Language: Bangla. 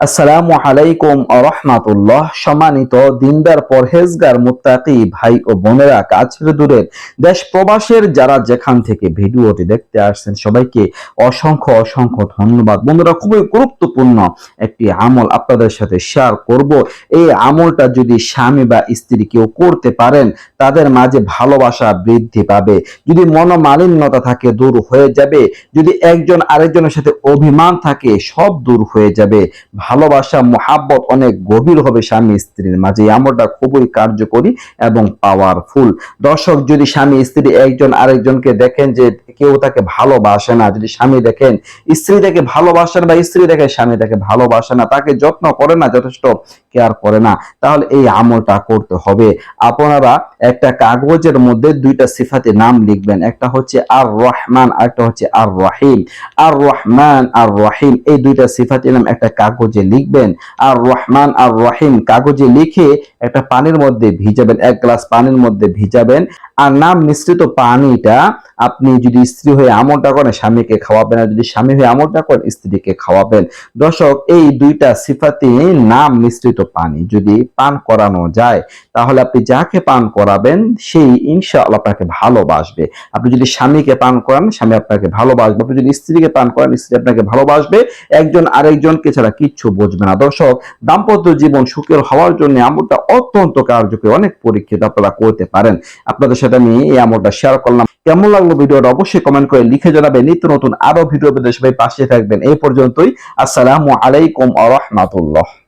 আসসালামু আলাইকুম রহমাতুল্লাহ। সম্মানিত দিনদার, পরহেজগার, মুত্তাকি ভাই ও বোনেরা কাছের দূরের দেশ প্রবাসের যারা যেখান থেকে ভিডিওটি দেখতে আসছেন, সবাইকে অসংখ্য অসংখ্য ধন্যবাদ। বন্ধুরা, খুবই গুরুত্বপূর্ণ একটি আমল আপনাদের সাথে শেয়ার করব। এই আমলটা যদি স্বামী বা স্ত্রী কেউ করতে পারেন, তাদের মাঝে ভালোবাসা বৃদ্ধি পাবে। যদি মনোমালিন্যতা থাকে, দূর হয়ে যাবে। যদি একজন আরেকজনের সাথে অভিমান থাকে, সব দূর হয়ে যাবে। ভালোবাসা, মোহাব্বত অনেক গভীর হবে স্বামী স্ত্রীর মাঝে। আমলটা খুবই কার্যকরী এবং পাওয়ারফুল দর্শক, যদি স্বামী স্ত্রী একজন আরেকজনকে দেখেন যে কেউ তাকে ভালোবাসে না। যদি স্বামী দেখেন, স্ত্রী তাকে ভালোবাসে না বা স্ত্রী দেখে স্বামী তাকে ভালোবাসে না, তাকে যত্ন করে না, যথেষ্ট কেয়ার করে না, তাহলে এই আমলটা করতে হবে। আপনারা একটা কাগজের মধ্যে দুইটা সিফাতে নাম লিখবেন। একটা হচ্ছে আর রহমান আর একটা হচ্ছে আর রহিম আর রহমান আর রহিম এই দুইটা সিফাতের নাম একটা কাগজে লিখবেন। আর রহমান আর রহিম কাগজে লিখে একটা পানির মধ্যে ভিজাবেন, এক গ্লাস পানির মধ্যে ভিজাবেন। আর নাম মিশ্রিত পানিটা আপনি যদি স্ত্রী হয়ে আমলটা করেন, স্বামীকে খাওয়াবেন, আর যদি স্বামী হয়ে আমলটা করেন, স্ত্রীকে খাওয়াবেন। দর্শক, এই দুইটা সিফাতে নাম মিশ্রিত পানি। যদি পান করানো যায়, তাহলে আপনি যাকে পান করাবেন, সেই ইনশাআল্লাহ আপনাকে ভালোবাসবে। আপনি যদি স্বামীকে পান করান, স্বামী আপনাকে ভালোবাসবে। আপনি যদি স্ত্রীকে পান করান, স্ত্রী আপনাকে ভালোবাসবে। একজন আরেকজনকে ছাড়া কিচ্ছু বুঝবে না। দর্শক, দাম্পত্য জীবন সুখের হওয়ার জন্য আমলটা অত্যন্ত কার্যকরী। অনেক পরীক্ষিত আপনারা করতে পারেন। আপনাদের সাথে আমি এই আমলটা শেয়ার করলাম। কেমন লাগল ভিডিওটা? অবশ্যই কমেন্ট করে লিখে জানাবেন। নিত্য নতুন আরও ভিডিও পেতে সবাই পাশে থাকবেন। এই পর্যন্তই। আসসালামু আলাইকুম আ